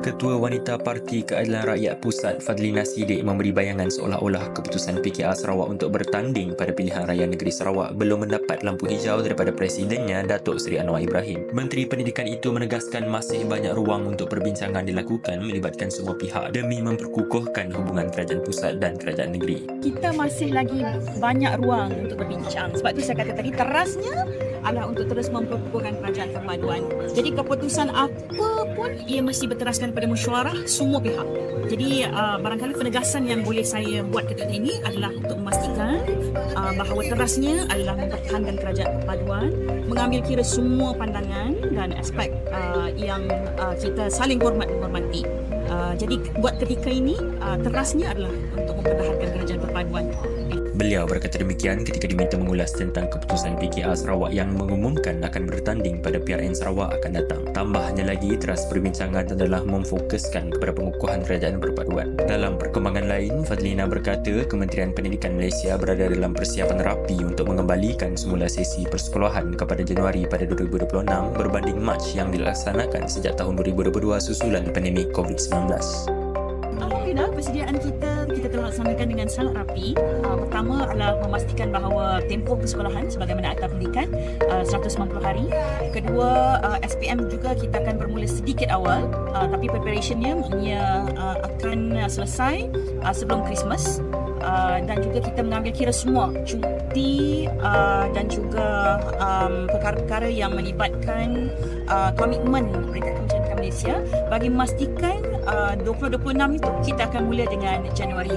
Ketua Wanita Parti Keadilan Rakyat Pusat Fadlina Sidik memberi bayangan seolah-olah keputusan PKR Sarawak untuk bertanding pada pilihan raya negeri Sarawak belum mendapat lampu hijau daripada Presidennya Datuk Seri Anwar Ibrahim. Menteri Pendidikan itu menegaskan masih banyak ruang untuk perbincangan dilakukan melibatkan semua pihak demi memperkukuhkan hubungan kerajaan pusat dan kerajaan negeri. kita masih lagi banyak ruang untuk berbincang. Sebab tu saya kata tadi terasnya adalah untuk terus memperkukuhkan kerajaan perpaduan. Jadi keputusan apa pun ia mesti berteraskan pada mesyuarah semua pihak. Jadi uh, barangkali penegasan yang boleh saya buat ketika ini adalah untuk memastikan uh, bahawa terasnya adalah mempertahankan kerajaan perpaduan, mengambil kira semua pandangan dan aspek uh, yang uh, kita saling hormat menghormati. Uh, jadi buat ketika ini uh, terasnya adalah untuk mempertahankan kerajaan perpaduan. Beliau berkata demikian ketika diminta mengulas tentang keputusan PKR Sarawak yang mengumumkan akan bertanding pada PRN Sarawak akan datang. Tambahnya lagi, teras perbincangan adalah memfokuskan kepada pengukuhan kerajaan perpaduan. Dalam perkembangan lain, Fadlina berkata Kementerian Pendidikan Malaysia berada dalam persiapan rapi untuk mengembalikan semula sesi persekolahan kepada Januari pada 2026 berbanding Mac yang dilaksanakan sejak tahun 2022 susulan pandemik COVID-19. Alhamdulillah persediaan kita kita telah laksanakan dengan sangat rapi. Uh, pertama adalah memastikan bahawa tempoh persekolahan sebagaimana Akta Pendidikan uh, 190 hari. Kedua uh, SPM juga kita akan bermula sedikit awal uh, tapi preparationnya ia uh, akan selesai uh, sebelum Christmas. Uh, dan juga kita mengambil kira semua cuti uh, dan juga um, perkara-perkara yang melibatkan uh, komitmen Peringkat Malaysia. Bagi memastikan uh, 2026 itu kita akan mula dengan Januari